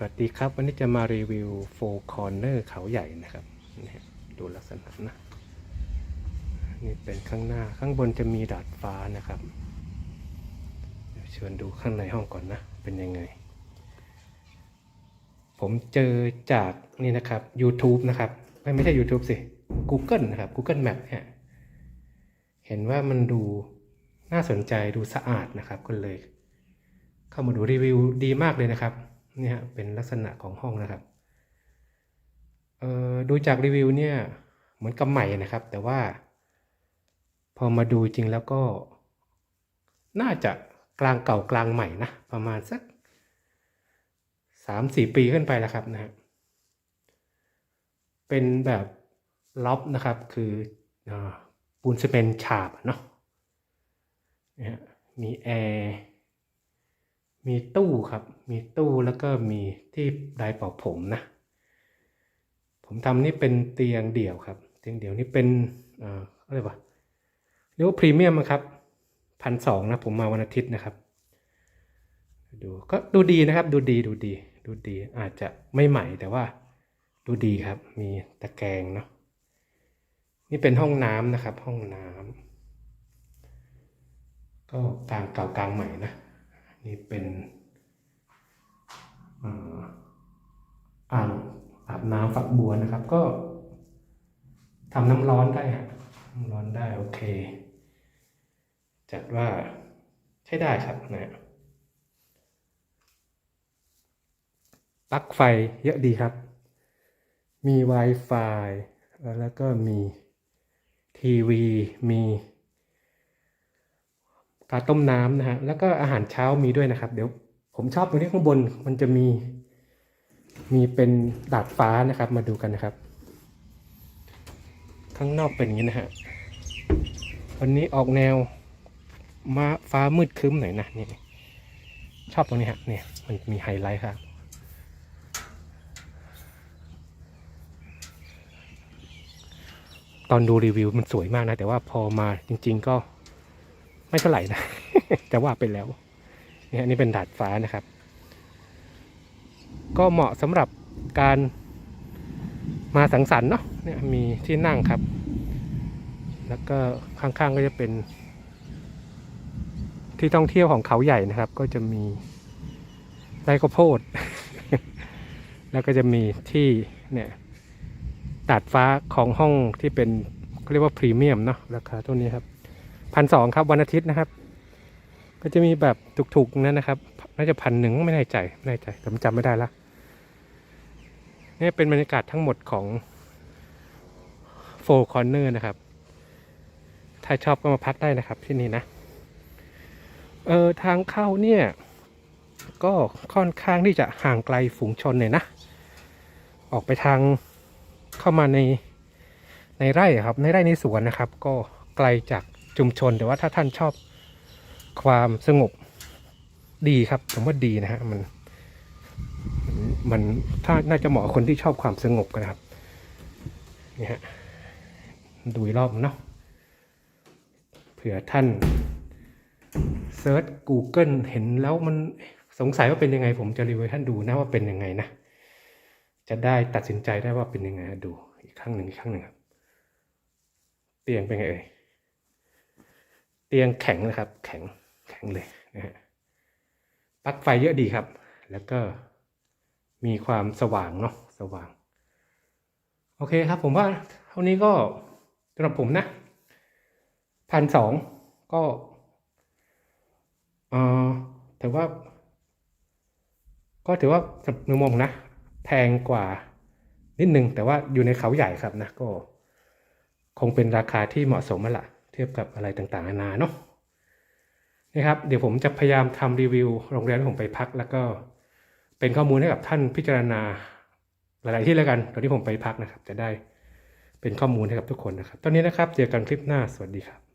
สวัสดีครับวันนี้จะมารีวิวโฟคอนเนอร์เขาใหญ่นะครับนี่ดูลักษณะนะ นี่เป็นข้างหน้าข้างบนจะมีดาดฟ้านะครับเดี๋ยวเชิญดูข้างในห้องก่อนนะ เป็นยังไง ผมเจอจากนี่นะครับ YouTube นะครับ ไม่ไม่ใช่ YouTube สิ Google นะครับ Google Map เนี่ยเห็นว่ามันดูน่าสนใจดูสะอาดนะครับก็เลย เข้ามาดูรีวิวดีมากเลยนะครับ เนี่ยฮะเป็นลักษณะของห้องนะครับเอ่อดูจากรีวิวเนี่ยเหมือนกับใหม่นะครับ แต่ว่า พอมาดูจริงแล้วก็ น่าจะกลางเก่ากลางใหม่นะประมาณสักสามสี่ปีขึ้นไปแล้วครับนะฮะเป็นแบบล็อบนะครับคืออปูนซีเมนต์ฉาบเนาะเนี่ยฮะมีแอร์ มีตู้ครับ มีตู้แล้วก็มีที่ไดร์เป่าผมนะ ผมทำนี่เป็นเตียงเดี่ยวครับ เตียงเดี่ยวนี่เป็นเอ่ออะไรวะเรียกว่าพรีเมียมครับพันสองนะผมมาวันอาทิตย์นะครับ ดูก็ดูดีนะครับ ดูดีดูดี ดูดีอาจจะไม่ใหม่แต่ว่าดูดีครับ มีตะแกรงเนาะนี่เป็นห้องน้ำนะครับ ห้องน้ำก็กลางเก่ากลางใหม่นะ นี่เป็นอ่ออ่างอาบน้ำฝักบัวนะครับ ก็ทำน้ำร้อนได้ฮะน้ำร้อนได้โอเค จัดว่าใช้ได้ครับนะปลั๊กไฟเยอะดีครับ มี Wi-Fi แล้วก็มีทีวีมี กาต้มน้ำนะฮะแล้วก็อาหารเช้ามีด้วยนะครับ เดี๋ยวผมชอบตรงที่ข้างบนมันจะมี มีเป็นดาดฟ้านะครับ มาดูกันนะครับ ข้างนอกเป็นอย่างนี้นะฮะวันนี้ออกแนวมาฟ้ามืดครึ้มหน่อยนะนี่ชอบตรงนี้ฮะเนี่ยมันมีไฮไลท์ครับตอนดูรีวิวมันสวยมากนะ แต่ว่าพอมาจริง ๆ ก็ ไม่เท่าไหร่นะจะว่าไปแล้วเนี่ยอันนี้เป็นดาดฟ้านะครับ ก็เหมาะสำหรับการมาสังสรรค์เนาะเนี่ยมีที่นั่งครับ แล้วก็ข้างๆก็จะเป็น ที่ท่องเที่ยวของเขาใหญ่นะครับ ก็จะมีไร่ข้าวโพด แล้วก็จะมีที่เนี่ยดาดฟ้าของห้องที่เป็นเขาเรียกว่าพรีเมียมเนาะราคาเท่านี้ครับ พันสองครับวันอาทิตย์นะครับ ก็จะมีแบบถูกๆนั่นนะครับ น่าจะพันหนึ่งไม่แน่ใจไม่แน่ใจผมจำไม่ได้ละนี่เป็นบรรยากาศทั้งหมดของโฟคอนเนอร์นะครับ ถ้าชอบก็มาพักได้นะครับที่นี่นะ เออทางเข้าเนี่ย ก็ค่อนข้างที่จะห่างไกลฝูงชนเนี่ยนะ ออกไปทางเข้ามาในในไร่ครับ ในไร่ในสวนนะครับ ก็ไกลจาก ชุมชน แต่ว่าถ้าท่านชอบความสงบดีครับ ผมว่าดีนะฮะมัน มันถ้าน่าจะเหมาะคนที่ชอบความสงบกันครับนี่ฮะดูรอบเนาะเผื่อท่านเซิร์ช Google เห็นแล้วมันสงสัยว่าเป็นยังไง ผมจะรีวิวท่านดูนะว่าเป็นยังไงนะ จะได้ตัดสินใจได้ว่าเป็นยังไงดูอีกครั้งหนึ่งอีกครั้งหนึ่งครับ เตียงเป็นไงเอ่ย เตียงแข็งนะครับ แข็งแข็งเลยนะฮะปลั๊กไฟเยอะดีครับ แล้วก็มีความสว่างเนาะสว่าง โอเคครับ ผมว่าเท่านี้ก็สำหรับผมนะพันสองก็เออถือว่า ก็ถือว่าสำหรับในมุมผมนะ แพงกว่านิดนึง แต่ว่าอยู่ในเขาใหญ่ครับนะก็ คงเป็นราคาที่เหมาะสมแล้วล่ะ ทียบกับอะไรต่างๆนานาเนาะนี่ครับเดี๋ยวผมจะพยายามทำรีวิวโรงแรมที่ผมไปพัก แล้วก็เป็นข้อมูลให้กับท่านพิจารณาหลาย ๆ ที่แล้วกัน ตอนที่ผมไปพักนะครับ จะได้เป็นข้อมูลให้กับทุกคนนะครับ ตอนนี้นะครับ เจอกันคลิปหน้าสวัสดีครับ